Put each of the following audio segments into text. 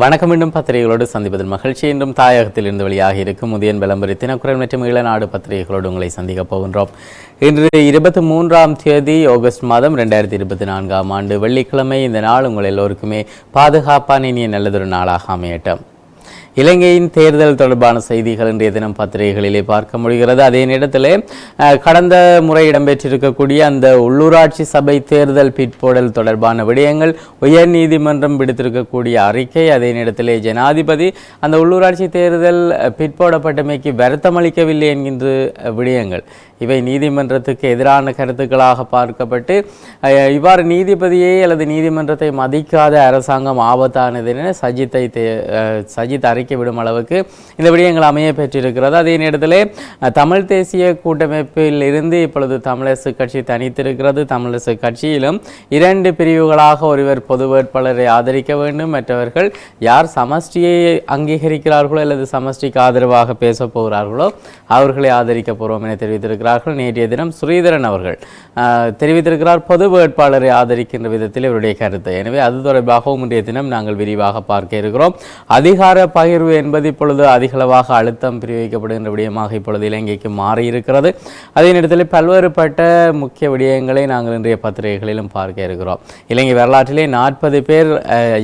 வணக்கம் மீண்டும் பத்திரிகைகளோடு சந்திப்பதில் மகிழ்ச்சி. என்றும் தாயகத்தில் இருந்து வெளியாக இருக்கும் முதியன் விளம்பரி தினக்குரல் மற்றும் ஈழநாடு பத்திரிகைகளோடு உங்களை சந்திக்கப் போகின்றோம். இன்று இருபத்தி மூன்றாம் தேதி ஆகஸ்ட் மாதம் ரெண்டாயிரத்தி இருபத்தி நான்காம் ஆண்டு வெள்ளிக்கிழமை. இந்த நாள் உங்கள் எல்லோருக்குமே பாதுகாப்பான இனிய நல்லதொரு நாளாக அமையட்டும். இலங்கையின் தேர்தல் தொடர்பான செய்திகள் இன்றைய தினம் பத்திரிகைகளிலே பார்க்க முடிகிறது. அதே நேரத்தில் கடந்த முறை இடம்பெற்றிருக்கக்கூடிய அந்த உள்ளூராட்சி சபை தேர்தல் பிற்போடல் தொடர்பான விடயங்கள் உயர் நீதிமன்றம் விடுத்திருக்கக்கூடிய அறிக்கை அதே நேரத்தில் ஜனாதிபதி அந்த உள்ளூராட்சி தேர்தல் அஹ், பிற்போடப்பட்டமைக்கு வருத்தமளிக்கவில்லை என்கின்ற விடயங்கள். இவை நீதிமன்றத்துக்கு எதிரான கருத்துக்களாக பார்க்கப்பட்டு இவ்வாறு நீதிபதியை அல்லது நீதிமன்றத்தை மதிக்காத அரசாங்கம் ஆபத்தானது என சஜித்தை தே- சஜித் அறிக்கை விடும் அளவுக்கு இந்த விடயங்கள் அமைய பெற்றிருக்கிறது. அதே நேரத்தில் தமிழ் தேசிய கூட்டமைப்பில் இருந்து இப்பொழுது தமிழரசு கட்சி தனித்திருக்கிறது. தமிழரசு கட்சியிலும் இரண்டு பிரிவுகளாக ஒருவர் பொது வேட்பாளரை ஆதரிக்க வேண்டும். மற்றவர்கள் யார் சமஷ்டியை அங்கீகரிக்கிறார்களோ அல்லது சமஷ்டிக்கு ஆதரவாக பேசப் போகிறார்களோ அவர்களை ஆதரிக்க போகிறோம் என தெரிவித்திருக்கிறார்கள் நேற்றைய தினம் ஸ்ரீதரன் அவர்கள் தெரிவித்திருக்கிறார் பொது வேட்பாளரை ஆதரிக்கின்ற விதத்தில் இவருடைய கருத்து. எனவே அது தொடர்பாகவும் இன்றைய தினம் நாங்கள் விரிவாக பார்க்க இருக்கிறோம். அதிகார பகிர்வு என்பது இப்பொழுது அதிகளவாக அழுத்தம் பிரிவிக்கப்படுகின்ற விடயமாக இப்பொழுது இலங்கைக்கு மாறியிருக்கிறது. அதே நேரத்தில் பல்வேறுபட்ட முக்கிய விடயங்களை நாங்கள் இன்றைய பத்திரிகைகளிலும் பார்க்க இருக்கிறோம். இலங்கை வரலாற்றிலே நாற்பது பேர்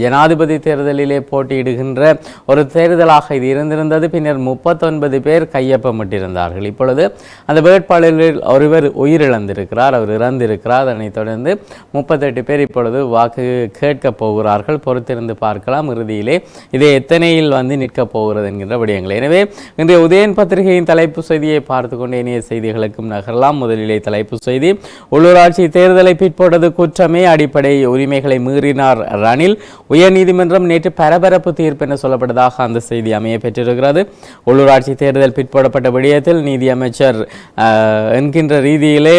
ஜனாதிபதி தேர்தலிலே போட்டியிடுகின்ற ஒரு தேர்தலாக இது இருந்திருந்தது. பின்னர் முப்பத்தொன்பது பேர் கையொப்பமிட்டிருந்தார்கள். இப்பொழுது அந்த வேட்பாளர் வேட்பாளரில் ஒருவர் உயிரிழந்திருக்கிறார் அவர் இறந்திருக்கிறார். அதனைத் தொடர்ந்து முப்பத்தெட்டு பேர் இப்பொழுது வாக்கு கேட்கப் போகிறார்கள். பொறுத்திருந்து பார்க்கலாம். இறுதியிலே இதை எத்தனையில் வந்து நிற்கப் போகிறது என்கின்ற விடயங்கள். எனவே இன்றைய உதயன் பத்திரிகையின் தலைப்பு செய்தியை பார்த்து கொண்டு செய்திகளுக்கும் நகரலாம். முதலிலே தலைப்பு செய்தி உள்ளூராட்சி தேர்தலை பிற்போட்டது குற்றமே அடிப்படை உரிமைகளை மீறினார் ரணில். உயர்நீதிமன்றம் நேற்று பரபரப்பு தீர்ப்பு என சொல்லப்பட்டதாக அந்த செய்தி அமைய பெற்றிருக்கிறது. உள்ளூராட்சி தேர்தல் பிற்போடப்பட்ட விடயத்தில் நீதியமைச்சர் அமைச்சர் என்கின்ற ரீதியிலே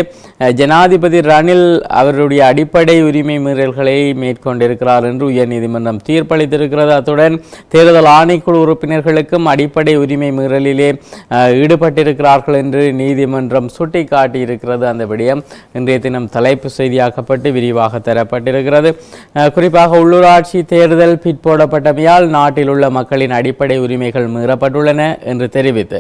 ஜனாதிபதி ரணில் அவருடைய அடிப்படை உரிமை மீறல்களை மேற்கொண்டிருக்கிறார் என்று உயர்நீதிமன்றம் தீர்ப்பளித்திருக்கிறது. அத்துடன் தேர்தல் ஆணைக்குழு உறுப்பினர்களுக்கும் அடிப்படை உரிமை மீறலிலே ஈடுபட்டிருக்கிறார்கள் என்று நீதிமன்றம் சுட்டிக்காட்டியிருக்கிறது. அந்த விடயம் இன்றைய தினம் தலைப்பு செய்தியாக்கப்பட்டு விரிவாக தரப்பட்டிருக்கிறது. குறிப்பாக உள்ளூராட்சி தேர்தல் பிற்போடப்பட்டமையால் நாட்டில் உள்ள மக்களின் அடிப்படை உரிமைகள் மீறப்பட்டுள்ளன என்று தெரிவித்து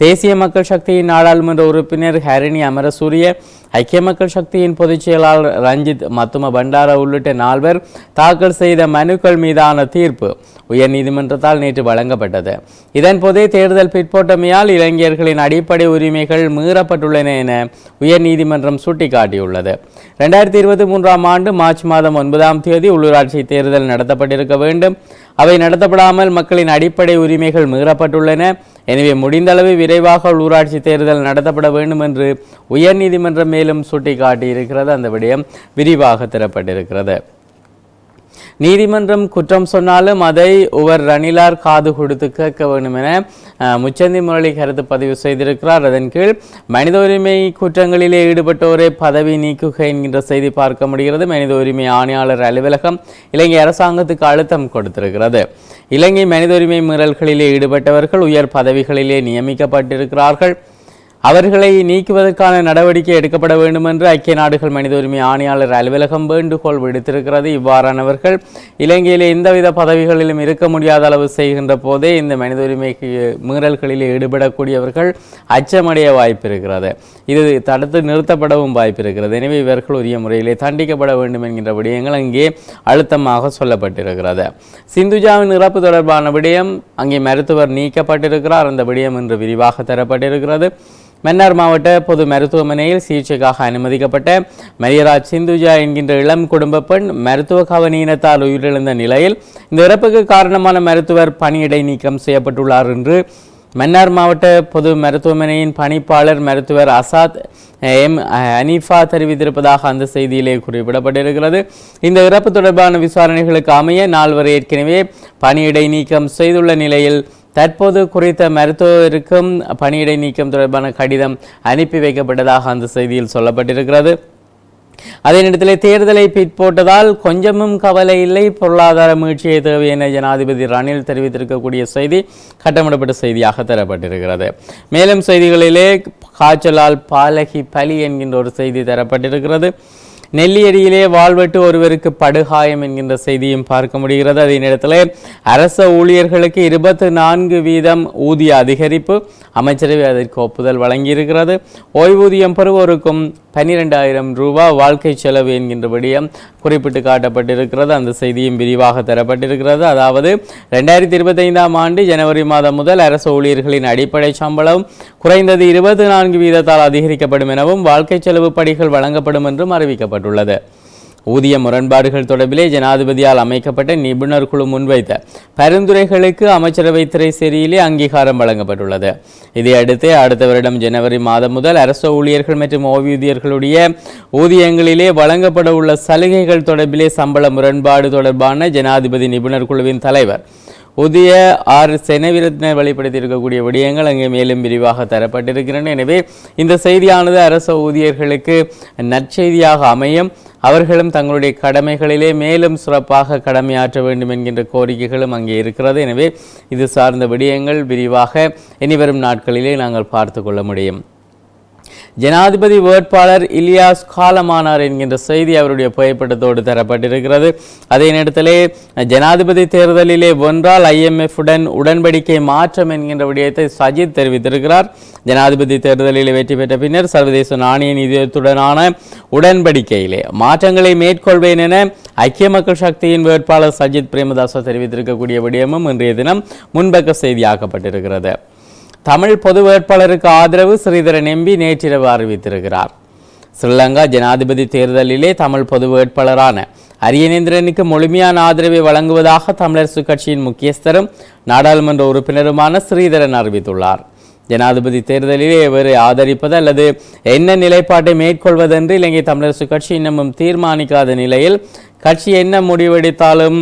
தேசிய மக்கள் சக்தியின் நாடாளுமன்ற உறுப்பினர் ஹரிணி அமரசூரிய ஐக்கிய மக்கள் சக்தியின் பொதுச் செயலாளர் ரஞ்சித் மத்தும பண்டார உள்ளிட்ட நால்வர் தாக்கல் செய்த மனுக்கள் மீதான தீர்ப்பு உயர்நீதிமன்றத்தால் நேற்று வழங்கப்பட்டது. இதன்போதே தேர்தல் பிற்போட்டமையால் இளைஞர்களின் அடிப்படை உரிமைகள் மீறப்பட்டுள்ளன என உயர்நீதிமன்றம் சுட்டிக்காட்டியுள்ளது. ரெண்டாயிரத்தி இருபத்தி மூன்றாம் ஆண்டு மார்ச் மாதம் ஒன்பதாம் தேதி உள்ளூராட்சி தேர்தல் நடத்தப்பட்டிருக்க வேண்டும். அவை நடத்தப்படாமல் மக்களின் அடிப்படை உரிமைகள் மீறப்பட்டுள்ளன. எனவே முடிந்தளவு விரைவாக உள்ளூராட்சி தேர்தல் நடத்தப்பட வேண்டும் என்று உயர்நீதிமன்றம் மேலும் சுட்டிக்காட்டியிருக்கிறது. அந்த விடயம் விரிவாக தரப்பட்டிருக்கிறது நீதிமன்றம் குற்றம் சொன்னாலும் அதை ஒவ்வொரு ரணிலார் காது கொடுத்து கேட்க வேண்டும் என முச்சந்தி முரளி கருத்து பதிவு செய்திருக்கிறார். அதன் கீழ் மனித உரிமை குற்றங்களிலே ஈடுபட்டோரை பதவி நீக்குக என்கின்ற செய்தி பார்க்க முடிகிறது. மனித உரிமை ஆணையாளர் அலுவலகம் இலங்கை அரசாங்கத்துக்கு அழுத்தம் கொடுத்திருக்கிறது. இலங்கை மனித உரிமை மீறல்களிலே ஈடுபட்டவர்கள் உயர் பதவிகளிலே நியமிக்கப்பட்டிருக்கிறார்கள். அவர்களை நீக்குவதற்கான நடவடிக்கை எடுக்கப்பட வேண்டும் என்று ஐக்கிய நாடுகள் மனித உரிமை ஆணையாளர் அலுவலகம் வேண்டுகோள் விடுத்திருக்கிறது. இவ்வாறானவர்கள் இலங்கையில் எந்தவித பதவிகளிலும் இருக்க முடியாத அளவு செய்கின்ற போதே இந்த மனித உரிமை மீறல்களில் ஈடுபடக்கூடியவர்கள் அச்சமடைய வாய்ப்பு இருக்கிறது இது தடுத்து நிறுத்தப்படவும் வாய்ப்பு இருக்கிறது எனவே இவர்கள் உரிய முறையிலே தண்டிக்கப்பட வேண்டும் என்கின்ற விடயங்கள் அங்கே அழுத்தமாக சொல்லப்பட்டிருக்கிறது. சிந்துஜாவின் இறப்பு தொடர்பான விடயம் அங்கே மருத்துவர் நீக்கப்பட்டிருக்கிறார். அந்த விடயம் இன்று விரிவாக தரப்பட்டிருக்கிறது. மன்னார் மாவட்ட பொது மருத்துவமனையில் சிகிச்சைக்காக அனுமதிக்கப்பட்ட மரியராஜ் சிந்துஜா என்கின்ற இளம் குடும்ப பெண் மருத்துவ கவனியினத்தால் உயிரிழந்த நிலையில் இந்த இறப்புக்கு காரணமான மருத்துவர் பணியிடை நீக்கம் செய்யப்பட்டுள்ளார் என்று மன்னார் மாவட்ட பொது மருத்துவமனையின் பணிப்பாளர் மருத்துவர் அசாத் எம் அனீஃபா தெரிவித்திருப்பதாக அந்த செய்தியிலே குறிப்பிடப்பட்டிருக்கிறது. இந்த இறப்பு தொடர்பான விசாரணைகளுக்கு அமைய நால்வர் ஏற்கனவே பணியிடை நீக்கம் செய்துள்ள நிலையில் தற்போது குறித்த மருத்துவருக்கும் பணியிடை நீக்கம் தொடர்பான கடிதம் அனுப்பி வைக்கப்பட்டதாக அந்த செய்தியில் சொல்லப்பட்டிருக்கிறது. அதே நேரத்தில் தேர்தலை பிற்போட்டதால் கொஞ்சமும் கவலை இல்லை. பொருளாதார மீழ்ச்சியை தேவை என ஜனாதிபதி ரணில் தெரிவித்திருக்கக்கூடிய செய்தி கட்டமிடப்பட்ட செய்தியாக தரப்பட்டிருக்கிறது. மேலும் செய்திகளிலே காய்ச்சலால் பாலகி பலி என்கின்ற ஒரு செய்தி தரப்பட்டிருக்கிறது. நெல்லியடியிலே வாழ்வெட்டு ஒருவருக்கு படுகாயம் என்கின்ற செய்தியும் பார்க்க முடிகிறது. அதே நேரத்தில் அரச ஊழியர்களுக்கு இருபத்தி நான்கு வீதம் ஊதிய அதிகரிப்பு அமைச்சரவை அதற்கு ஒப்புதல் வழங்கியிருக்கிறது. ஓய்வூதியம் பெறுவோருக்கும் பன்னிரெண்டாயிரம் ரூபா வாழ்க்கை செலவு என்கின்ற விடயம் குறிப்பிட்டு காட்டப்பட்டிருக்கிறது. அந்த செய்தியும் விரிவாக தரப்பட்டிருக்கிறது. அதாவது ரெண்டாயிரத்தி இருபத்தைந்தாம் ஆண்டு ஜனவரி மாதம் முதல் அரசு ஊழியர்களின் அடிப்படை சம்பளம் குறைந்தது இருபத்தி நான்கு வீதத்தால் அதிகரிக்கப்படும் எனவும் வாழ்க்கை செலவு படிகள் வழங்கப்படும் என்றும் அறிவிக்கப்பட்டுள்ளது ஊதிய முரண்பாடுகள் தொடர்பிலே ஜனாதிபதியால் அமைக்கப்பட்ட நிபுணர் குழு முன்வைத்த பரிந்துரைகளுக்கு அமைச்சரவை திரைசேரியிலே அங்கீகாரம் வழங்கப்பட்டுள்ளது. இதையடுத்து அடுத்த வருடம் ஜனவரி மாதம் முதல் அரசு ஊழியர்கள் மற்றும் ஓய்வூதியர்களுடைய ஊதியங்களிலே வழங்கப்பட உள்ள சலுகைகள் தொடர்பிலே சம்பள முரண்பாடு தொடர்பான ஜனாதிபதி நிபுணர் குழுவின் தலைவர் புதிய ஆறு செனவிரத்தினர் வெளிப்படுத்தி இருக்கக்கூடிய விடயங்கள் அங்கே மேலும் விரிவாக தரப்பட்டிருக்கின்றன. எனவே இந்த செய்தியானது அரச ஊதியர்களுக்கு நற்செய்தியாக அமையும். அவர்களும் தங்களுடைய கடமைகளிலே மேலும் சிறப்பாக கடமையாற்ற வேண்டும் என்கின்ற கோரிக்கைகளும் அங்கே இருக்கிறது. எனவே இது சார்ந்த விடயங்கள் விரிவாக இனிவரும் நாட்களிலே நாங்கள் பார்த்து கொள்ள முடியும். ஜனாதிபதி வேட்பாளர் இலியாஸ் காலமானார் என்கின்ற செய்தி அவருடைய புகைப்படத்தோடு தரப்பட்டிருக்கிறது. அதே நேரத்திலே ஜனாதிபதி தேர்தலிலே வென்றால் ஐஎம்எஃப் உடன் உடன்படிக்கை மாற்றம் என்கின்ற விடயத்தை சஜித் தெரிவித்திருக்கிறார். ஜனாதிபதி தேர்தலில் வெற்றி பெற்ற பின்னர் சர்வதேச நாணய நிதியத்துடனான உடன்படிக்கையிலே மாற்றங்களை மேற்கொள்வேன் என ஐக்கிய மக்கள் சக்தியின் வேட்பாளர் சஜித் பிரேமதாச தெரிவித்திருக்கக்கூடிய விடயமும் இன்றைய தினம் முன்பக்க செய்தியாக்கப்பட்டிருக்கிறது. தமிழ் பொது வேட்பாளருக்கு ஆதரவு ஸ்ரீதரன் எம்பி நேற்றிரவு அறிவித்திருக்கிறார். ஸ்ரீலங்கா ஜனாதிபதி தேர்தலிலே தமிழ் பொது வேட்பாளரான அரியநேந்திரனுக்கு முழுமையான ஆதரவை வழங்குவதாக தமிழரசு கட்சியின் முக்கியஸ்தரும் நாடாளுமன்ற உறுப்பினருமான ஸ்ரீதரன் அறிவித்துள்ளார். ஜனாதிபதி தேர்தலிலே இவரை ஆதரிப்பது அல்லது என்ன நிலைப்பாட்டை மேற்கொள்வதென்று இலங்கை தமிழரசு கட்சி இன்னமும் தீர்மானிக்காத நிலையில் கட்சி என்ன முடிவெடுத்தாலும்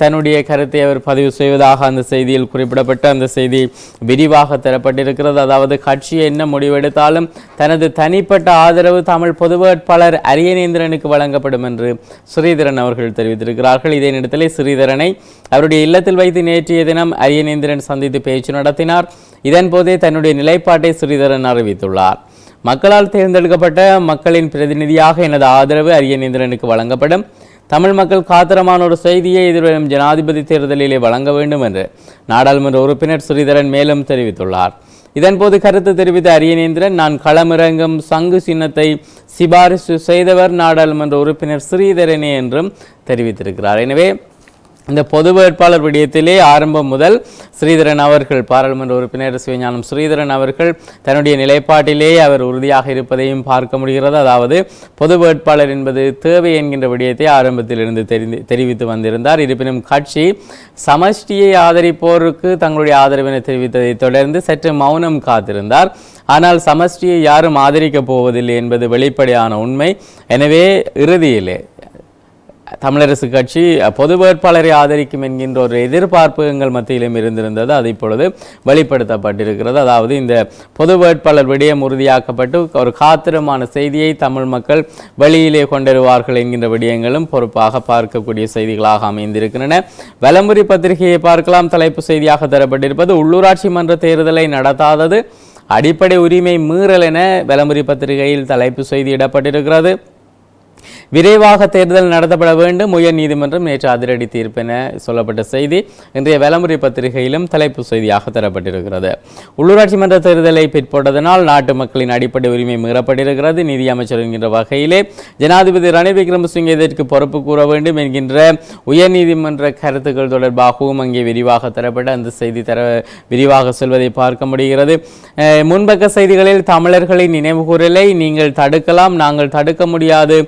தன்னுடைய கருத்தை அவர் பதிவு செய்வதாக அந்த செய்தியில் குறிப்பிடப்பட்ட அந்த செய்தி விரிவாக தரப்பட்டிருக்கிறது. அதாவது கட்சி என்ன முடிவெடுத்தாலும் தனது தனிப்பட்ட ஆதரவு தமிழ் பொது வேட்பாளர் அரியநேந்திரனுக்கு வழங்கப்படும் என்று ஸ்ரீதரன் அவர்கள் தெரிவித்திருக்கிறார்கள். இதே நேரத்தில் ஸ்ரீதரனை அவருடைய இல்லத்தில் வைத்து நேற்றைய தினம் அரியநேந்திரன் சந்தித்து பேச்சு நடத்தினார். இதன்போதே தன்னுடைய நிலைப்பாட்டை ஸ்ரீதரன் அறிவித்துள்ளார். மக்களால் தேர்ந்தெடுக்கப்பட்ட மக்களின் பிரதிநிதியாக எனது ஆதரவு அரியநேந்திரனுக்கு வழங்கப்படும். தமிழ் மக்கள் காத்திரமான ஒரு செய்தியை எதிர்வரும் ஜனாதிபதி தேர்தலிலே வழங்க வேண்டும் என்று நாடாளுமன்ற உறுப்பினர் ஸ்ரீதரன் மேலும் தெரிவித்துள்ளார். இதன்போது கருத்து தெரிவித்த அரியநேந்திரன் நான் களமிறங்கும் சங்கு சின்னத்தை சிபாரிசு செய்தவர் நாடாளுமன்ற உறுப்பினர் ஸ்ரீதரனே என்றும் தெரிவித்திருக்கிறார். எனவே இந்த பொது வேட்பாளர் விடயத்திலே ஆரம்பம் முதல் ஸ்ரீதரன் அவர்கள் பாராளுமன்ற உறுப்பினர் சிவஞானம் ஸ்ரீதரன் அவர்கள் தன்னுடைய நிலைப்பாட்டிலே அவர் உறுதியாக இருப்பதையும் பார்க்க முடிகிறது. அதாவது பொது வேட்பாளர் என்பது தேவை என்கின்ற விடயத்தை ஆரம்பத்திலிருந்து தெரிந்து தெரிவித்து வந்திருந்தார். இருப்பினும் கட்சி சமஷ்டியை ஆதரிப்போருக்கு தங்களுடைய ஆதரவினை தெரிவித்ததைத் தொடர்ந்து சற்று மௌனம் காத்திருந்தார். ஆனால் சமஷ்டியை யாரும் ஆதரிக்கப் போவதில்லை என்பது வெளிப்படையான உண்மை. எனவே இறுதியிலே தமிழரசு கட்சி பொது வேட்பாளரை ஆதரிக்கும் என்கின்ற ஒரு எதிர்பார்ப்பு எங்கள் மத்தியிலும் இருந்திருந்தது. அது இப்பொழுது வெளிப்படுத்தப்பட்டிருக்கிறது. அதாவது இந்த பொது வேட்பாளர் விடயம் உறுதியாக்கப்பட்டு ஒரு காத்திரமான செய்தியை தமிழ் மக்கள் வெளியிலே கொண்டிருவார்கள் என்கின்ற விடயங்களும் பொறுப்பாக பார்க்கக்கூடிய செய்திகளாக அமைந்திருக்கின்றன. வலம்புரி பத்திரிகையை பார்க்கலாம். தலைப்பு செய்தியாக தரப்பட்டிருப்பது உள்ளூராட்சி மன்ற தேர்தலை நடத்தாதது அடிப்படை உரிமை மீறல் என வலம்புரி பத்திரிகையில் தலைப்பு செய்தி இடப்பட்டிருக்கிறது. விரைவாக தேர்தல் நடத்தப்பட வேண்டும். உயர் நீதிமன்றம் நேற்று அதிரடி தீர்ப்பென சொல்லப்பட்ட செய்தி. இன்றைய வேலமுறை பத்திரிகையிலும் தலைப்பு செய்தியாக தரப்பட்டிருக்கிறது. உள்ளூராட்சி மன்ற தேர்தலை பிற்பட்டதனால் நாட்டு மக்களின் அடிப்படை உரிமை மீறப்பட்டிருக்கிறது. நிதி அமைச்சர் என்கின்ற வகையிலே ஜனாதிபதி ரணில் விக்ரமசிங்கே இதற்கு பொறுப்பு கூற வேண்டும் என்கின்ற உயர்நீதிமன்ற கருத்துக்கள் தொடர்பாகவும் அங்கே விரிவாக தரப்பட்ட அந்த செய்தி தர விரிவாக சொல்வதை பார்க்க முடிகிறது. முன்பக்க செய்திகளில் தமிழர்களின் நினைவுகூரலை நீங்கள் தடுக்கலாம். நாங்கள் தடுக்க முடியாது.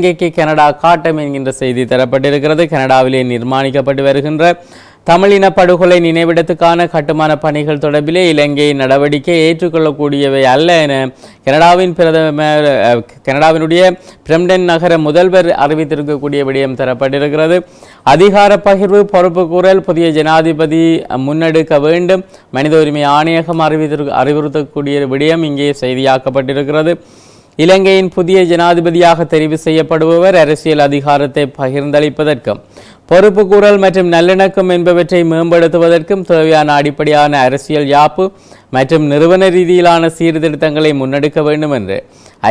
இலங்கைக்கு கனடா காட்டம் என்கின்ற செய்தி தரப்பட்டிருக்கிறது. கனடாவிலே நிர்மாணிக்கப்பட்டு வருகின்ற தமிழின படுகொலை நினைவிடத்துக்கான கட்டுமான பணிகள் தொடர்பிலே இலங்கை நடவடிக்கை ஏற்றுக்கொள்ளக்கூடியவை அல்ல என கனடாவின் பிரதமர் கனடாவினுடைய பிரம்டன் நகர முதல்வர் அறிவித்திருக்கக்கூடிய விடயம் தரப்பட்டிருக்கிறது. அதிகார பகிர்வு பொறுப்பு கூறல் புதிய ஜனாதிபதி முன்னெடுக்க வேண்டும். மனித உரிமை ஆணையகம் அறிவித்திரு அறிவுறுத்தக்கூடிய விடயம் இங்கே செய்தியாக்கப்பட்டிருக்கிறது. இலங்கையின் புதிய ஜனாதிபதியாக தெரிவு செய்யப்படுபவர் அரசியல் அதிகாரத்தை பகிர்ந்தளிப்பதற்கும் பொறுப்பு கூறல் மற்றும் நல்லிணக்கம் என்பவற்றை மேம்படுத்துவதற்கும் தேவையான அடிப்படையான அரசியல் யாப்பு மற்றும் நிறுவன ரீதியிலான சீர்திருத்தங்களை முன்னெடுக்க வேண்டும் என்று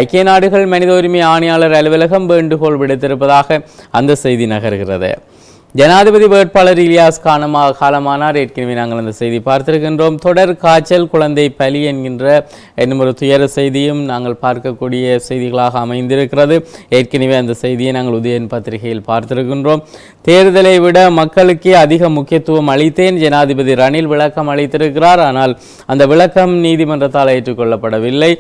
ஐக்கிய நாடுகள் மனித உரிமை ஆணையாளர் அலுவலகம் வேண்டுகோள் விடுத்திருப்பதாக அந்த செய்தி நகர்கிறது. ஜனாதிபதி வேட்பாளர் இலியாஸ் காலமா காலமானார் ஏற்கனவே நாங்கள் அந்த செய்தி பார்த்திருக்கின்றோம். தொடர் காய்ச்சல் குழந்தை பலி என்கின்ற என்னும் ஒரு துயர செய்தியும் நாங்கள் பார்க்கக்கூடிய செய்திகளாக அமைந்திருக்கிறது. ஏற்கனவே அந்த செய்தியை நாங்கள் உதயன் பத்திரிகையில் பார்த்திருக்கின்றோம். தேர்தலை விட மக்களுக்கே அதிக முக்கியத்துவம் அளித்தேன். ஜனாதிபதி ரணில் விளக்கம் அளித்திருக்கிறார். ஆனால் அந்த விளக்கம் நீதிமன்றத்தால் ஏற்றுக்கொள்ளப்படவில்லை.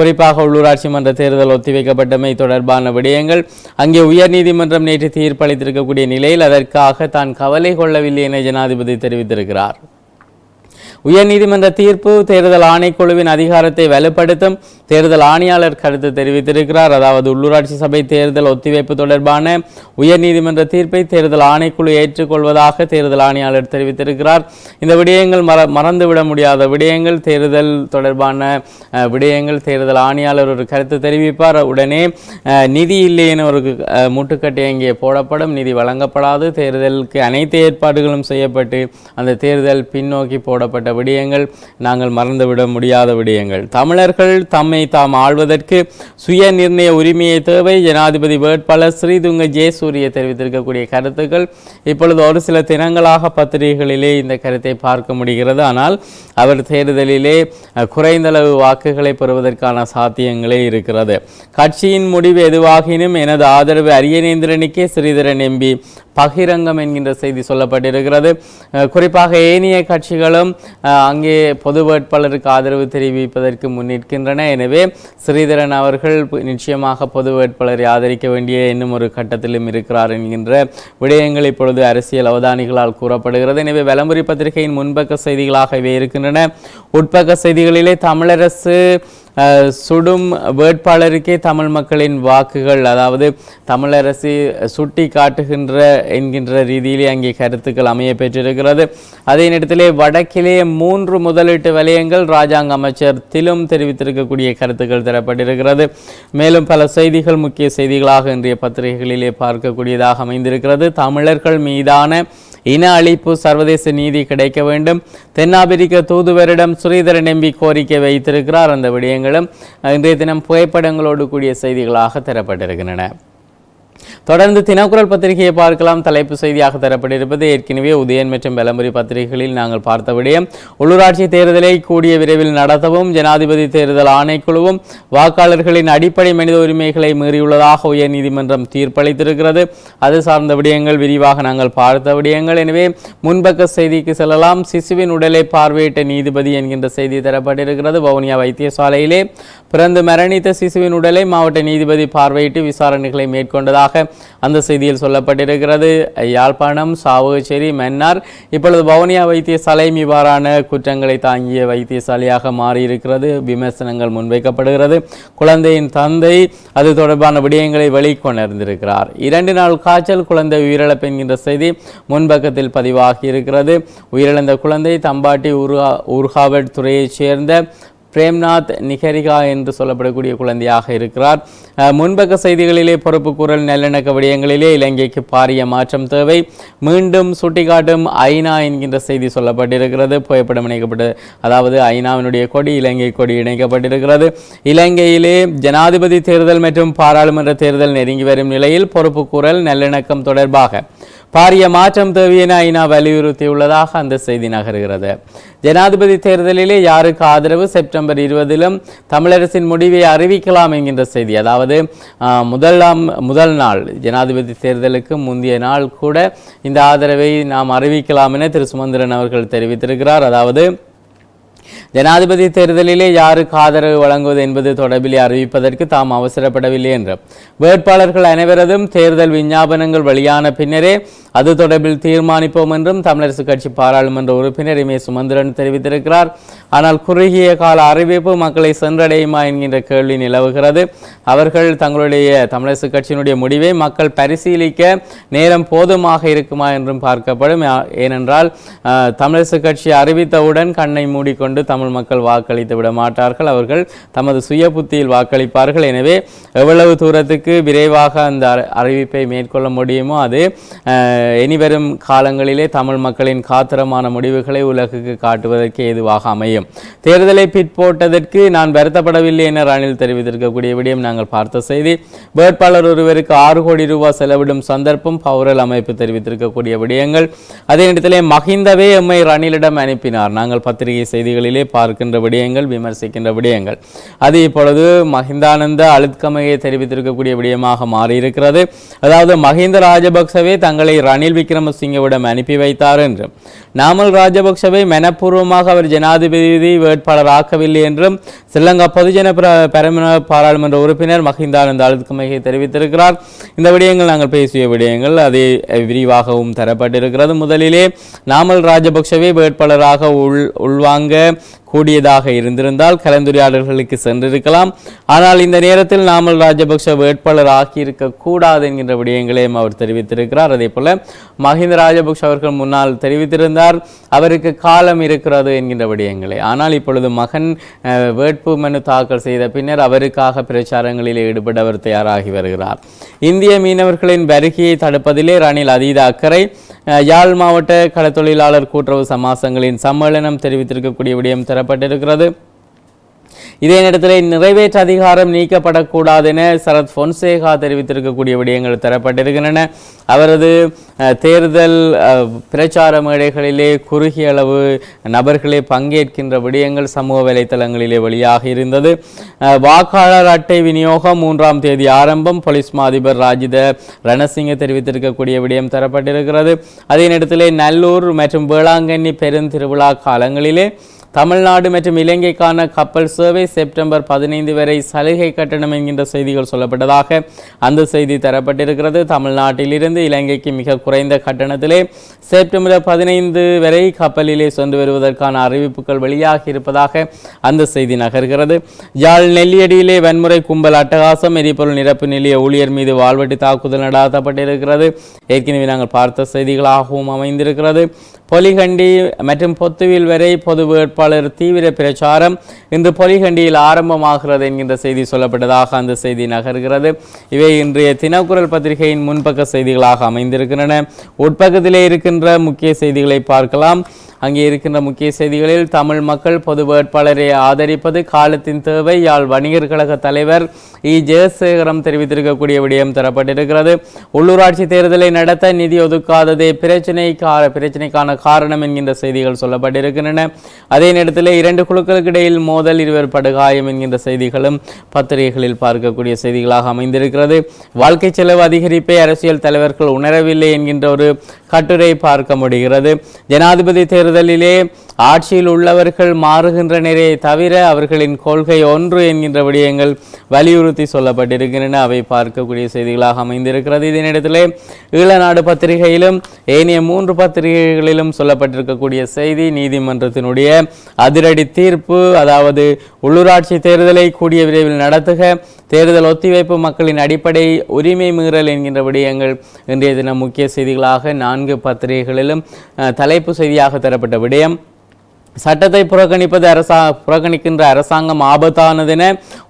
குறிப்பாக உள்ளூராட்சி மன்ற தேர்தல் ஒத்திவைக்கப்பட்டமை தொடர்பான விடயங்கள் அங்கே உயர்நீதிமன்றம் நேற்று தீர்ப்பளித்திருக்கக்கூடிய நிலையில் அதற்கு அதற்காக தான் கவலை கொள்ளவில்லை என ஜனாதிபதி தெரிவித்திருக்கிறார். உயர்நீதிமன்ற தீர்ப்பு தேர்தல் ஆணைக்குழுவின் அதிகாரத்தை வலுப்படுத்தும் தேர்தல் ஆணையாளர் கருத்து தெரிவித்திருக்கிறார். அதாவது உள்ளூராட்சி சபை தேர்தல் ஒத்திவைப்பு தொடர்பான உயர்நீதிமன்ற தீர்ப்பை தேர்தல் ஆணைக்குழு ஏற்றுக்கொள்வதாக தேர்தல் ஆணையாளர் தெரிவித்திருக்கிறார். இந்த விடயங்கள் மற மறந்துவிட முடியாத விடயங்கள். தேர்தல் தொடர்பான விடயங்கள் தேர்தல் ஆணையாளர் ஒரு கருத்து தெரிவிப்பார். உடனே நிதி இல்லை ஒரு முட்டுக்கட்டை அங்கே போடப்படும்? நிதி வழங்கப்படாது. தேர்தலுக்கு அனைத்து ஏற்பாடுகளும் செய்யப்பட்டு அந்த தேர்தல் பின்னோக்கி போடப்பட்ட விடயங்கள். நாங்கள் மறந்துவிட முடியாத விடயங்கள். தமிழர்கள் தம்மை தாம் ஆழ்வதற்கு சுய நிர்ணய உரிமையை தேவை. ஜனாதிபதி வேட்பாளர் ஸ்ரீதுங்க ஜெயசூரிய தெரிவித்திருக்கக்கூடிய கருத்துக்கள். இப்பொழுது ஒரு சில தினங்களாக பத்திரிகைகளிலே இந்த கருத்தை பார்க்க முடிகிறது. ஆனால் அவர் தேர்தலிலே குறைந்தளவு வாக்குகளை பெறுவதற்கான சாத்தியங்களே இருக்கிறது. கட்சியின் முடிவு எதுவாகினும் எனது ஆதரவு அரியநேந்திரனுக்கே ஸ்ரீதரன் எம்பி பகிரங்கம் என்கின்ற செய்தி சொல்லப்பட்டிருக்கிறது. குறிப்பாக ஏனைய கட்சிகளும் அங்கே பொது வேட்பாளருக்கு ஆதரவு தெரிவிப்பதற்கு முன்னிற்கின்றன எனவே ஸ்ரீதரன் அவர்கள் நிச்சயமாக பொது வேட்பாளரை ஆதரிக்க வேண்டிய இன்னும் ஒரு கட்டத்திலும் இருக்கிறார் என்கின்ற விடயங்கள் இப்பொழுது அரசியல் அவதானிகளால் கூறப்படுகிறது. எனவே விளம்பரி பத்திரிகையின் முன்பக்க செய்திகளாகவே இருக்கின்றன. உட்பக்க செய்திகளிலே தமிழரசு சுடும் வேட்பாளருக்கே தமிழ் மக்களின் வாக்குகள் அதாவது தமிழரசு சுட்டி காட்டுகின்ற என்கின்ற ரீதியிலே அங்கே கருத்துக்கள் அமைய பெற்றிருக்கிறது. அதே நேரத்திலே வடக்கிலே மூன்று முதலீட்டு வலயங்கள் ராஜாங்க அமைச்சர் திலும் தெரிவித்திருக்கக்கூடிய கருத்துக்கள் தரப்பட்டிருக்கிறது. மேலும் பல செய்திகள் முக்கிய செய்திகளாக இன்றைய பத்திரிகைகளிலே பார்க்கக்கூடியதாக அமைந்திருக்கிறது. தமிழர்கள் மீதான இன அழிப்பு சர்வதேச நீதி கிடைக்க வேண்டும். தென்னாப்பிரிக்க தூதுவரிடம் ஸ்ரீதரன் எம்பி கோரிக்கை வைத்திருக்கிறார். அந்த விடயங்களும் இன்றைய தினம் புகைப்படங்களோடு கூடிய செய்திகளாக தரப்பட்டிருக்கின்றன. தொடர்ந்து தினக்குரல் பத்திரிகையை பார்க்கலாம். தலைப்பு செய்தியாக தரப்பட்டிருப்பது ஏற்கனவே உதயன் மற்றும் விளம்பரி பத்திரிகைகளில் நாங்கள் பார்த்த விடயம். உள்ளூராட்சி தேர்தலை கூடிய விரைவில் நடத்தவும் ஜனாதிபதி தேர்தல் ஆணைக்குழுவும் வாக்காளர்களின் அடிப்படை மனித உரிமைகளை மீறியுள்ளதாக உயர்நீதிமன்றம் தீர்ப்பளித்திருக்கிறது. அது சார்ந்த விடயங்கள் விரிவாக நாங்கள் பார்த்த விடயங்கள். எனவே முன்பக்க செய்திக்கு செல்லலாம். சிசுவின் உடலை பார்வையிட்ட நீதிபதி என்கின்ற செய்தி தரப்பட்டிருக்கிறது. வவுனியா வைத்தியசாலையிலே பிறந்து மரணித்த சிசுவின் உடலை மாவட்ட நீதிபதி பார்வையிட்டு விசாரணைகளை மேற்கொண்டதாக அந்த செய்தியில் சொல்லப்பட்டிருக்கிறது. யாழ்ப்பாணம் சாவகச்சேரி மன்னார். இப்பொழுது வவுனியா வைத்தியசாலை இவ்வாறான குற்றங்களை தாங்கிய வைத்தியசாலையாக மாறியிருக்கிறது. விமர்சனங்கள் முன்வைக்கப்படுகிறது. குழந்தையின் தந்தை அது தொடர்பான விடயங்களை வெளிக்கொணர்ந்திருக்கிறார். இரண்டு நாள் காய்ச்சல் குழந்தை உயிரிழப்பு என்கின்ற செய்தி முன்பக்கத்தில் பதிவாகி இருக்கிறது உயிரிழந்த குழந்தை தம்பாட்டி உருகா உருகாவட் துறையைச் சேர்ந்த பிரேம்நாத் நிகரிகா என்று சொல்லப்படக்கூடிய குழந்தையாக இருக்கிறார். முன்பக்க செய்திகளிலே பொறுப்பு குரல் நல்லிணக்க விடயங்களிலே இலங்கைக்கு பாரிய மாற்றம் தேவை. மீண்டும் சுட்டிக்காட்டும் ஐநா என்கின்ற செய்தி சொல்லப்பட்டிருக்கிறது. புகைப்படம் இணைக்கப்பட்டு அதாவது ஐநாவினுடைய கொடி இலங்கை கொடி இணைக்கப்பட்டிருக்கிறது. இலங்கையிலே ஜனாதிபதி தேர்தல் மற்றும் பாராளுமன்ற தேர்தல் நெருங்கி வரும் நிலையில் பொறுப்பு குரல் நல்லிணக்கம் தொடர்பாக பாரிய மாற்றம் தேவையென ஐநா வலியுறுத்தியுள்ளதாக அந்த செய்தி நகர்கிறது. ஜனாதிபதி தேர்தலிலே யாருக்கு ஆதரவு? செப்டம்பர் இருபதிலும் தமிழரசின் முடிவை அறிவிக்கலாம் என்கின்ற செய்தி. அதாவது ஆஹ், முதலாம் முதல் நாள் ஜனாதிபதி தேர்தலுக்கு முந்தைய நாள் கூட இந்த ஆதரவை நாம் அறிவிக்கலாம் என திரு சுமந்திரன் அவர்கள் தெரிவித்திருக்கிறார். அதாவது ஜனாதிபதி தேர்தலிலே யாருக்கு ஆதரவு வழங்குவது என்பது தொடர்பிலே அறிவிப்பதற்கு தாம் அவசரப்படவில்லை என்று. வேட்பாளர்கள் அனைவரதும் தேர்தல் விஞ்ஞாபனங்கள் வெளியான பின்னரே அது தொடர்பில் தீர்மானிப்போம் என்றும் தமிழரசு கட்சி பாராளுமன்ற உறுப்பினர் இமே சுமந்திரன் தெரிவித்திருக்கிறார். ஆனால் குறுகிய கால அறிவிப்பு மக்களை சென்றடையுமா என்கின்ற கேள்வி நிலவுகிறது. அவர்கள் தங்களுடைய தமிழரசு கட்சியினுடைய முடிவை மக்கள் பரிசீலிக்க நேரம் போதுமாக இருக்குமா என்றும் பார்க்கப்படும். ஏனென்றால் தமிழரசு கட்சி அறிவித்தவுடன் கண்ணை மூடிக்கொண்டு தமிழ் மக்கள் வாக்களித்து விட மாட்டார்கள். அவர்கள் தமது சுய புத்தியில் வாக்களிப்பார்கள். எனவே எவ்வளவு தூரத்துக்கு விரைவாக அந்த அறிவிப்பை மேற்கொள்ள முடியுமோ அது இனிவரும் காலங்களிலே தமிழ் மக்களின் காத்திரமான முடிவுகளை உலகுக்கு காட்டுவதற்கு ஏதுவாக அமையும். தேர்தலை பிற்போட்டதற்கு நான் வருத்தப்படவில்லை என ரணில் தெரிவித்திருக்கக்கூடிய விடயம் நாங்கள் பார்த்த செய்தி. வேட்பாளர் ஒருவருக்கு ஆறு கோடி ரூபாய் செலவிடும் சந்தர்ப்பம் பௌரல் அமைப்பு தெரிவித்திருக்கக்கூடிய விடயங்கள். அதே நேரத்திலே மஹிந்தவே எம்மை ரணிலிடம் அனுப்பினார். நாங்கள் பத்திரிகை செய்திகளிலே பார்க்கின்ற விடயங்கள் விமர்சிக்கின்ற விடயங்கள். அது இப்பொழுது மஹிந்தானந்த அழுத்கமையை தெரிவித்திருக்கக்கூடிய விடயமாக மாறியிருக்கிறது. அதாவது மஹிந்த ராஜபக்சவே தங்களை ரணில் விக்ரமசிங்கவிடம் அனுப்பி வைத்தார் என்றும். நாமல் ராஜபக்சவை மனப்பூர்வமாக அவர் ஜனாதிபதி வேட்பாளர் ஆக்கவில்லை என்றும் ஸ்ரீலங்கா பொதுஜன பிர- பெரமுன பாராளுமன்ற உறுப்பினர் மஹிந்தானந்த அழுத்கமையை தெரிவித்திருக்கிறார். இந்த விடயங்கள் நாங்கள் பேசிய விடயங்கள் அதை விரிவாகவும் தரப்பட்டிருக்கிறது. முதலிலே நாமல் ராஜபக்சவை வேட்பாளராக உள் உள்வாங்க கூடியதாக இருந்திருந்தால் கலந்துரையாடல்களுக்கு சென்றிருக்கலாம். ஆனால் இந்த நேரத்தில் நாமல் ராஜபக்ஷ வேட்பாளர் ஆகியிருக்க கூடாது என்கின்ற விடயங்களையும் அவர் தெரிவித்திருக்கிறார். அதே போல மஹிந்த ராஜபக்ஷ அவர்கள் முன்னால் தெரிவித்திருந்தார் அவருக்கு காலம் இருக்கிறது என்கின்ற விடயங்களை. ஆனால் இப்பொழுது மகன் வேட்பு மனு தாக்கல் செய்த பின்னர் அவருக்காக பிரச்சாரங்களில் ஈடுபட அவர் தயாராகி வருகிறார். இந்திய மீனவர்களின் வருகையை தடுப்பதிலே ரணில் அதீத அக்கறை யாழ் மாவட்ட கடத்தொழிலாளர் கூட்டுறவு சமாசங்களின் சம்மேளனம் தெரிவித்திருக்கக்கூடிய விடயம் தரப்பட்டிருக்கிறது. இதே நேரத்தில் நிறைவேற்று அதிகாரம் நீக்கப்படக்கூடாது என சரத் பொன்சேகா தெரிவித்திருக்கக்கூடிய விடயங்கள் தரப்பட்டிருக்கின்றன. அவரது தேர்தல் பிரச்சார மேடைகளிலே குறுகிய அளவு நபர்களே பங்கேற்கின்ற விடயங்கள் சமூக வலைத்தளங்களிலே வெளியாக இருந்தது. வாக்காளர் அட்டை விநியோகம் மூன்றாம் தேதி ஆரம்பம். போலீஸ் மாதிபர் ராஜித ரணசிங்க தெரிவித்திருக்கக்கூடிய விடயம் தரப்பட்டிருக்கிறது. அதே நேரத்தில் நல்லூர் மற்றும் வேளாங்கண்ணி பெருந்திருவிழா காலங்களிலே தமிழ்நாடு மற்றும் இலங்கைக்கான கப்பல் சேவை செப்டம்பர் பதினைந்து வரை சலுகை கட்டணம் என்கின்ற செய்திகள் சொல்லப்பட்டதாக அந்த செய்தி தரப்பட்டிருக்கிறது. தமிழ்நாட்டிலிருந்து இலங்கைக்கு மிக குறைந்த கட்டணத்திலே செப்டம்பர் பதினைந்து வரை கப்பலிலே சென்று வருவதற்கான அறிவிப்புகள் வெளியாகி இருப்பதாக அந்த செய்தி நகர்கிறது. யாழ் நெல்லியடியிலே வன்முறை கும்பல் அட்டகாசம் எரிபொருள் நிரப்பு நிலைய ஊழியர் மீது வாழ்வெட்டு தாக்குதல் நடாத்தப்பட்டிருக்கிறது. ஏற்கனவே நாங்கள் பார்த்த செய்திகளாகவும் அமைந்திருக்கிறது. பொலிகண்டி மற்றும் பொத்துவில் வரை பொது வேட்பாளர் தீவிர பிரச்சாரம் இன்று பொலிகண்டியில் ஆரம்பமாகிறது என்கின்ற செய்தி சொல்லப்பட்டதாக அந்த செய்தி நகர்கிறது. இவை இன்றைய தினக்குரல் பத்திரிகையின் முன்பக்க செய்திகளாக அமைந்திருக்கின்றன. உட்பக்கத்திலே இருக்கின்ற முக்கிய செய்திகளை பார்க்கலாம். அங்கே இருக்கின்ற முக்கிய செய்திகளில் தமிழ் மக்கள் பொது வேட்பாளரை ஆதரிப்பது காலத்தின் தேவை. யாழ் வணிகர் கழக தலைவர் இ. ஜெயசேகரம் தெரிவித்திருக்கக்கூடிய விடயம் தரப்பட்டிருக்கிறது. உள்ளூராட்சி தேர்தலை நடத்த நிதி ஒதுக்காததே பிரச்சினை. பிரச்சினைக்கான காரணம் என்கின்ற செய்திகள் சொல்லப்பட்டிருக்கின்றன. அதே நேரத்தில் இரண்டு குழுக்களுக்கு இடையில் மோதல் இருவர் படுகாயம் என்கின்ற செய்திகளும் பத்திரிகைகளில் பார்க்கக்கூடிய செய்திகளாக அமைந்திருக்கிறது. வாழ்க்கை செலவு அதிகரிப்பை அரசியல் தலைவர்கள் உணரவில்லை என்கின்ற ஒரு கட்டுரை பார்க்க முடிகிறது. ஜனாதிபதி தேர்தலிலே ஆட்சியில் உள்ளவர்கள் மாறுகின்றனரே தவிர அவர்களின் கொள்கை ஒன்று என்கின்ற விடயங்கள் வலியுறுத்தி சொல்லப்பட்டிருக்கின்றன. அவை பார்க்கக்கூடிய செய்திகளாக அமைந்திருக்கிறது. இதனிடத்திலே ஈழநாடு பத்திரிகையிலும் ஏனைய மூன்று பத்திரிகைகளிலும் சொல்லப்பட்டிருக்கக்கூடிய செய்தி நீதிமன்றத்தினுடைய அதிரடி தீர்ப்பு அதாவது உள்ளூராட்சி தேர்தலை கூடிய விரைவில் நடத்துக தேர்தல் ஒத்திவைப்பு மக்களின் அடிப்படை உரிமை மீறல் என்கின்ற விடயங்கள் இன்றைய தினம் முக்கிய செய்திகளாக நான்கு பத்திரிகைகளிலும் தலைப்பு செய்தியாக தரப்பட்ட விடயம். சட்டத்தை புறக்கணிப்பது அரசா புறக்கணிக்கின்ற அரசாங்கம் ஆபத்தானதென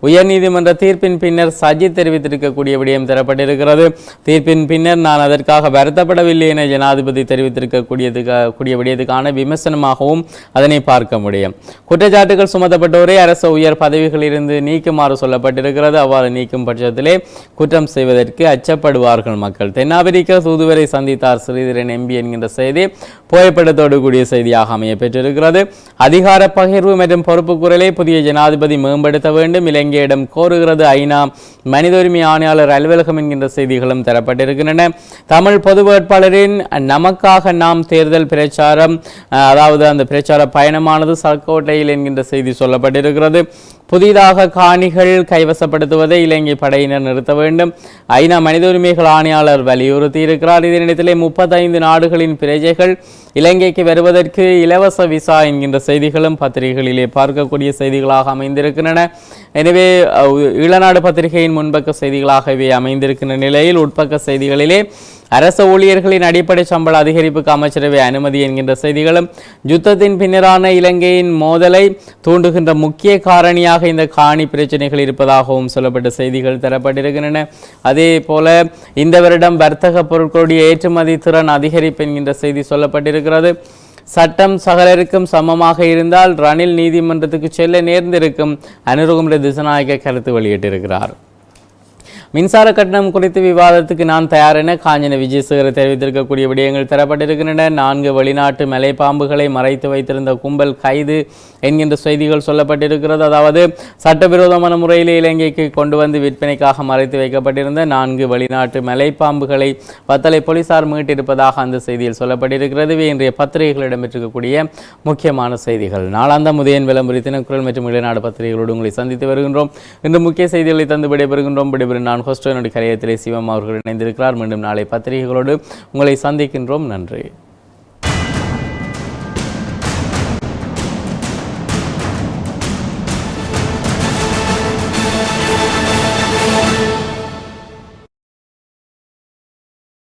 உயர்நீதிமன்ற தீர்ப்பின் பின்னர் சஜித் தெரிவித்திருக்கக்கூடிய விடயம் தரப்பட்டிருக்கிறது. தீர்ப்பின் பின்னர் நான் அதற்காக வருத்தப்படவில்லை என ஜனாதிபதி தெரிவித்திருக்கக்கூடியது கூடிய விடயத்துக்கான விமர்சனமாகவும் அதனை பார்க்க முடியும். குற்றச்சாட்டுகள் சுமத்தப்பட்டோரே அரசு உயர் பதவிகளிலிருந்து நீக்குமாறு சொல்லப்பட்டிருக்கிறது. அவ்வாறு நீக்கும் பட்சத்திலே குற்றம் செய்வதற்கு அச்சப்படுவார்கள் மக்கள். தென்னாப்பிரிக்க தூதுவரை சந்தித்தார் ஸ்ரீதரன் எம்பி என்கின்ற செய்தி புகைப்படத்தோடு கூடிய செய்தியாக அமைய பெற்றிருக்கிறது அதிகார பகிர்வு மற்றும் பொறுப்பு குரலை புதிய ஜனாதிபதி மேம்படுத்த வேண்டும். இலங்கையிடம் கோருகிறது ஐநா. மனித உரிமை ஆணையாளர் அலுவலகம் என்கின்ற செய்திகளும் தரப்பட்டிருக்கின்றன. தமிழ் பொது வேட்பாளரின் நமக்காக நாம் தேர்தல் பிரச்சாரம் அஹ், அதாவது அந்த பிரச்சார பயணமானது சர்க்கோட்டையில் என்கின்ற செய்தி சொல்லப்பட்டிருக்கிறது. புதிதாக காணிகள் கைவசப்படுத்துவதை இலங்கை படையினர் நிறுத்த வேண்டும். ஐநா மனித உரிமைகள் ஆணையாளர் வலியுறுத்தி இருக்கிறார் இதனிடத்திலே முப்பத்தைந்து நாடுகளின் பிரஜைகள் இலங்கைக்கு வருவதற்கு இலவச விசா என்கின்ற செய்திகளும் பத்திரிகைகளிலே பார்க்கக்கூடிய செய்திகளாக அமைந்திருக்கின்றன. எனவே இளநாடு ஈழநாடு பத்திரிகையின் முன்பக்க செய்திகளாக இவை அமைந்திருக்கின்ற நிலையில் உட்பக்க செய்திகளிலே அரசு ஊழியர்களின் அடிப்படை சம்பள அதிகரிப்புக்கு அமைச்சரவை அனுமதி என்கின்ற செய்திகளும் யுத்தத்தின் பின்னரான இலங்கையின் மோதலை தூண்டுகின்ற முக்கிய காரணியாக இந்த காணி பிரச்சனைகள் இருப்பதாகவும் சொல்லப்பட்ட செய்திகள் தரப்பட்டிருக்கின்றன. அதே போல இந்த வருடம் வர்த்தக பொருட்களுடைய ஏற்றுமதி திறன் அதிகரிப்பு என்கின்ற செய்தி சொல்லப்பட்டிருக்கிறது. சட்டம் சகலருக்கும் சமமாக இருந்தால் ரணில் நீதிமன்றத்துக்கு செல்ல நேர்ந்திருக்கும் அனுருகுமர திசநாயக கருத்து வெளியிட்டிருக்கிறார். மின்சார கட்டணம் குறித்து விவாதத்துக்கு நான் தயார் என காஞ்சன விஜயசேகர் தெரிவித்திருக்கக்கூடிய விடயங்கள் தரப்பட்டிருக்கின்றன. நான்கு வெளிநாட்டு மலைப்பாம்புகளை மறைத்து வைத்திருந்த கும்பல் கைது என்கின்ற செய்திகள் சொல்லப்பட்டிருக்கிறது. அதாவது சட்டவிரோதமான முறையில் இலங்கைக்கு கொண்டு வந்து விற்பனைக்காக மறைத்து வைக்கப்பட்டிருந்த நான்கு வெளிநாட்டு மலைப்பாம்புகளை பத்தளை போலீசார் மீட்டிருப்பதாக அந்த செய்தியில் சொல்லப்பட்டிருக்கிறது. இன்றைய பத்திரிகைகள் இடம்பெற்றிருக்கக்கூடிய முக்கியமான செய்திகள். நாளாந்த முதியன் விளம்பரி தினக்குரல் மற்றும் இளைநாடு பத்திரிகைகளோடு உங்களை சந்தித்து வருகின்றோம். இன்று முக்கிய செய்திகளை தந்து விடைபெறுகின்றோம். விடைபெறும் நான் ஹோஸ்டனுடைய கரையத்திலே சிவம் அவர்கள் இணைந்திருக்கிறார். மீண்டும் நாளை பத்திரிகைகளோடு உங்களை சந்திக்கின்றோம். நன்றி.